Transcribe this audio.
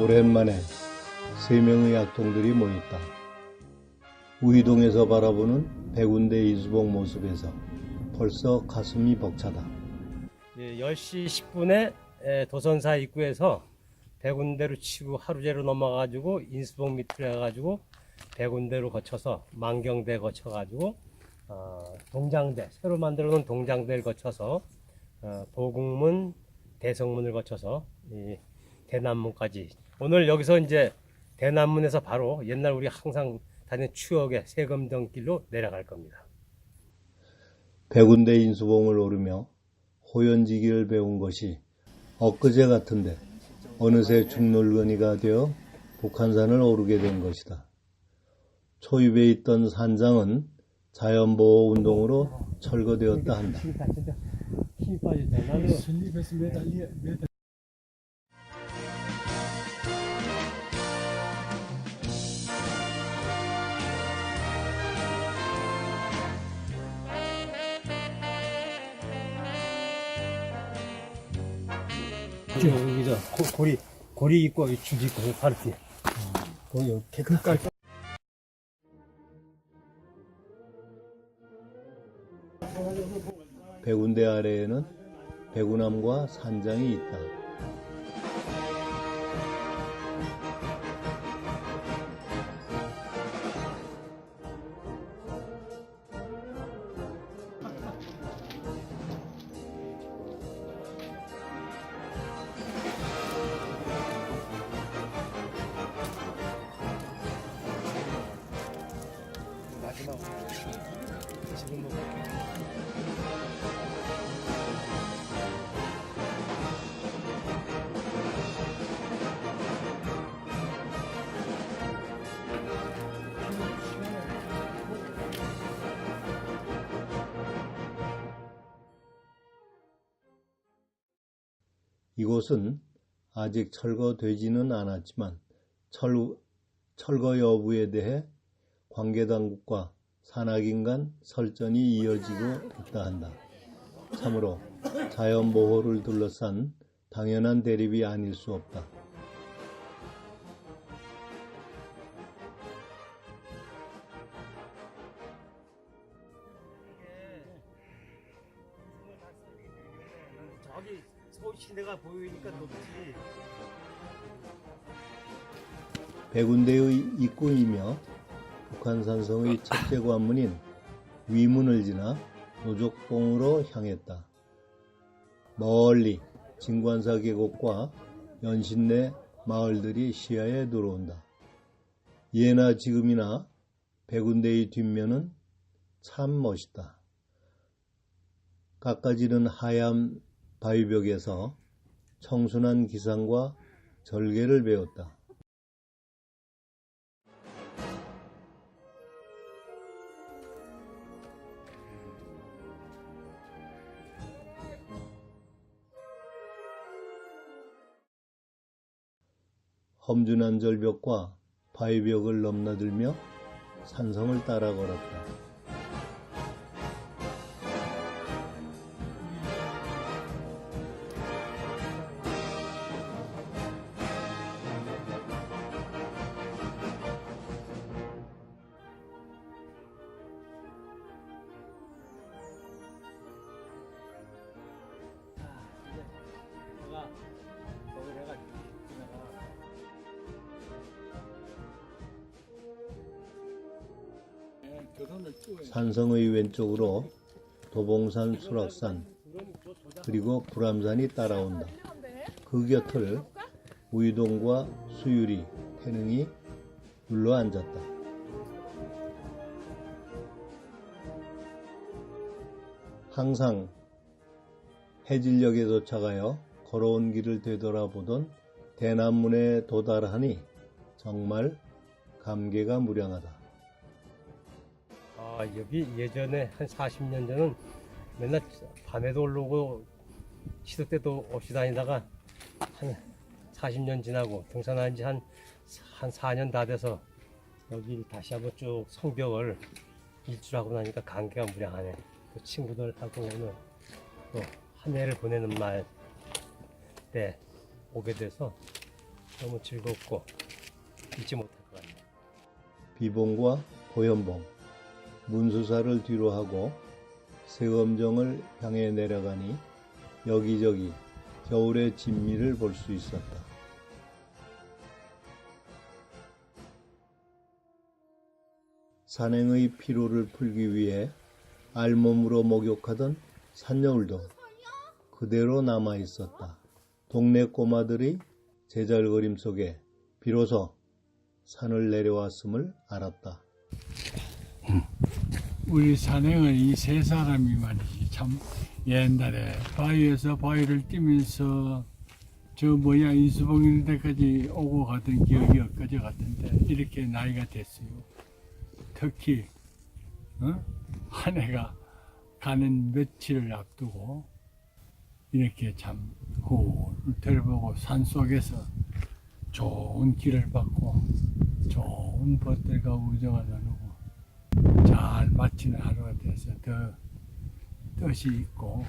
오랜만에 세 명의 악동들이 모였다. 우이동에서 바라보는 백운대 이수봉 모습에서 벌써 가슴이 벅차다. 예, 10시 10분에 도선사 입구에서 백운대로 치고 하루제로 넘어가지고 인수봉 밑으로 해가지고 백운대로 거쳐서 만경대 거쳐가지고 어, 동장대 새로 만들어 놓은 동장대를 거쳐서 어, 보국문 대성문을 거쳐서 이 대남문까지 오늘 여기서 이제 대남문에서 바로 옛날 우리 항상 다니는 추억의 세금정길로 내려갈 겁니다. 백운대 인수봉을 오르며 호연지기를 배운 것이 엊그제 같은데 어느새 중놀건이가 되어 북한산을 오르게 된 것이다. 초입에 있던 산장은 자연보호 운동으로 철거되었다 한다. 매달리 매달 여기서 고, 고리 고리 있고 줄 있고 바로 뒤에. 거기 이렇게 그깔 백운대 아래에는 백운암과 산장이 있다. 이곳은 아직 철거되지는 않았지만 철, 철거 여부에 대해 관계당국과 산악인 간 설전이 이어지고 있다 한다. 참으로 자연 보호를 둘러싼 당연한 대립이 아닐 수 없다. 저기 서울 시내가 보이니까 높지. 백운대의 입구이며 북한산성의 첫째 관문인 위문을 지나 노족봉으로 향했다. 멀리 진관사 계곡과 연신내 마을들이 시야에 들어온다. 예나 지금이나 백운대의 뒷면은 참 멋있다. 깎아지는 하얀 바위벽에서 청순한 기상과 절개를 배웠다. 험준한 절벽과 바위벽을 넘나들며 산성을 따라 걸었다. 산성의 왼쪽으로 도봉산, 수락산, 그리고 불암산이 따라온다. 그 곁을 우이동과 수유리, 태능이 눌러 앉았다. 항상 해질녘에 도착하여 걸어온 길을 되돌아보던 대남문에 도달하니 정말 감개가 무량하다. 아 여기 예전에 한 40년 전은 맨날 밤에도 올라오고 시도 때도 없이 다니다가 한 40년 지나고 등산한 지 한 한 4년 다 돼서 여기 다시 한번 쭉 성벽을 일주하고 나니까 감개가 무량하네. 또 친구들하고 오늘 또 한 해를 보내는 말 때 오게 돼서 너무 즐겁고 잊지 못할 것 같네요. 비봉과 보현봉, 문수사를 뒤로 하고 세검정을 향해 내려가니 여기저기 겨울의 진미를 볼 수 있었다. 산행의 피로를 풀기 위해 알몸으로 목욕하던 산여울도 그대로 남아 있었다. 동네 꼬마들이 제잘거림 속에 비로소 산을 내려왔음을 알았다. 우리 산행을 이세 사람이 말이지 참 옛날에 바위에서 바위를 뛰면서 저 뭐야 인수봉 있는 데까지 오고 가던 기억이 엊그제 같은데 이렇게 나이가 됐어요. 특히 어? 한 해가 가는 며칠을 앞두고 이렇게 참 굴을 보고 산 속에서 좋은 길을 받고 좋은 벗들과 우정을 나누고 잘 마치는 하루가 돼서 더 뜻이 있고.